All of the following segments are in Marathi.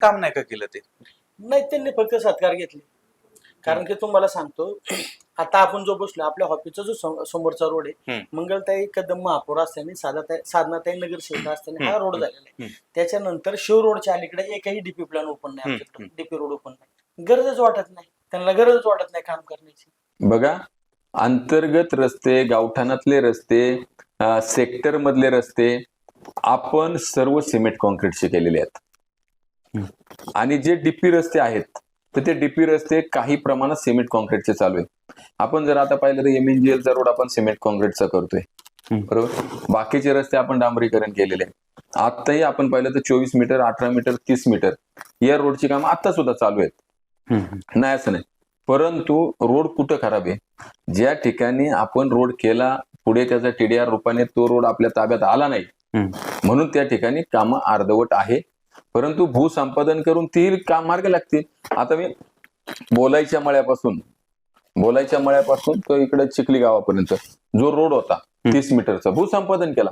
काम नाही का केलं ते? नाही त्यांनी फक्त सत्कार घेतले. कारण की तुम्हाला सांगतो आता आपण जो बसलो आपल्या ऑफिसचा जो सम- समोरचा रोड आहे हम्म. मंगलताई कदम महापौर असताना साधाताई साधनाताई नगरसेविका असताना हा रोड झालेला आहे. हम्म. त्याच्यानंतर शिव रोडच्या अलीकडे एकही डीपी प्लॅन ओपन नाही हम्म, आमच्याकडे. डीपी रोड ओपन नाही. गरजच वाटत नाही. त्यांना गरजच वाटत नाही काम करण्याची. बघा अंतर्गत रस्ते गावठाणातले रस्ते सेक्टर मधले रस्ते आपण सर्व सिमेंट कॉन्क्रीटचे केलेले आहेत. आणि जे डीपी रस्ते आहेत तर ते डीपी रस्ते काही प्रमाणात सिमेंट कॉन्क्रीटचे चालू आहे आपण जर आता पाहिलं तर एम एन रोड आपण सिमेंट कॉन्क्रीटचा करतोय. बरोबर? बाकीचे रस्ते आपण डांबरीकरण केलेले आहे आताही आपण पाहिलं तर चोवीस मीटर अठरा मीटर तीस मीटर या रोडची कामं आता सुद्धा चालू आहेत. नाही असं नाही. परंतु रोड कुठं खराब आहे? ज्या ठिकाणी आपण रोड केला पुढे त्याचा टीडीआर रूपाने तो रोड आपल्या ताब्यात आला नाही. म्हणून त्या ठिकाणी कामं अर्धवट आहे. परंतु भूसंपादन करून ती काम मार्ग लागतील. आता मी बोलायच्या मळ्यापासून बोलायच्या मळ्यापासून तो इकडे चिखली गावापर्यंत जो रोड होता तीस मीटरचा भूसंपादन केला.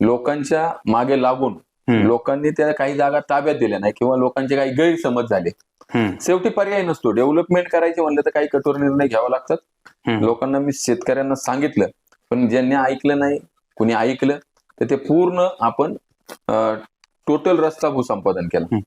लोकांच्या मागे लागून. लोकांनी त्या काही जागा ताब्यात दिल्या नाही किंवा लोकांचे काही गैरसमज झाले. शेवटी पर्याय नसतो. डेव्हलपमेंट करायचे म्हणलं तर काही कठोर निर्णय घ्यावे लागतात. लोकांना मी शेतकऱ्यांना सांगितलं पण ज्यांनी ऐकलं नाही कुणी ऐकलं तर ते पूर्ण आपण टोटल रस्ता भूसंपादन केला.